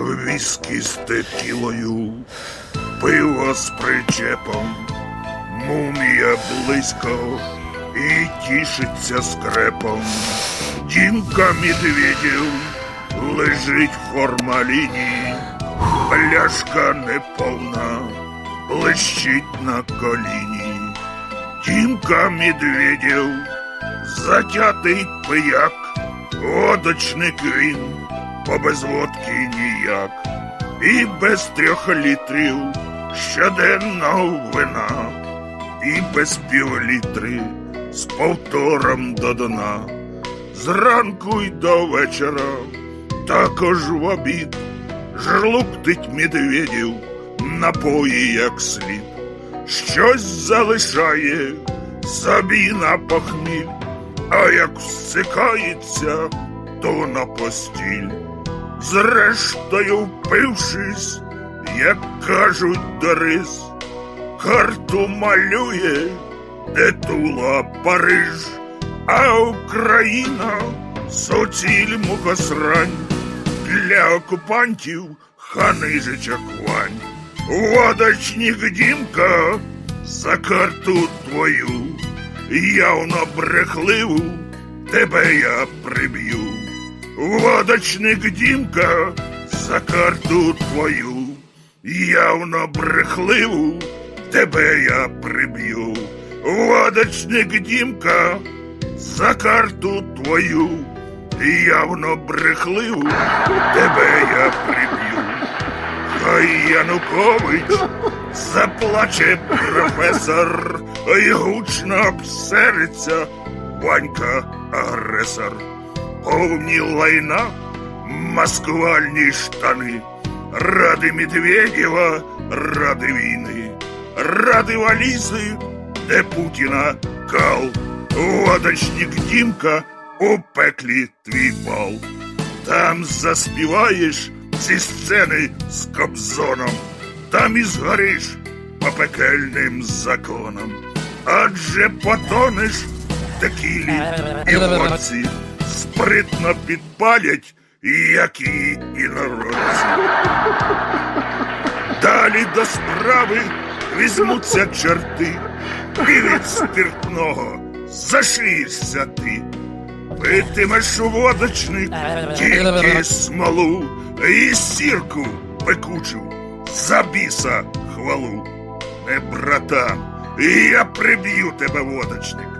Віскі з текілою, пиво з причепом, мумія близько і тішиться скрепом. Дімка Медведєв лежить в формаліні, пляшка неповна, блищить на коліні. Дімка Медведєв, затятий пияк, водочник він, бо без водки ніяк, і без трьох літрів щоденного вина, і без півлітри з повтором до дна. Зранку й до вечора, також в обід, жлуктить медведів, напої як слід, щось залишає собі на похміль, а як всикається, то на постіль. Зрештою, впившись, як кажуть до рис, карту малює, де тула Париж, а Україна суціль мукосрань для окупантів ханижича квань. Водочник Дімка за карту твою, явно брехливу, тебе я приб'ю. Водочник Дімка за карту твою, явно брехливу, тебе я приб'ю. Водочник Дімка за карту твою, явно брехливу, тебе я приб'ю. Хай Янукович заплаче професор, і гучно обсериться Ванька агресор. Повні лайна, маскувальні штани, ради Медведєва, ради війни, ради валізи, де Путіна кал, водочник Дімка у пеклі твій бал. Там заспіваєш ці сцени з Кобзоном, там і згориш по пекельним законам. Адже потонеш в і водці, спритно підпалять, як і інородці. Далі до справи візьмуться черти, і від спиртного зашиєшся ти. Питимеш у водочник тільки смолу і сірку пекучу за біса хвалу. Не братан, я приб'ю тебе, водочник.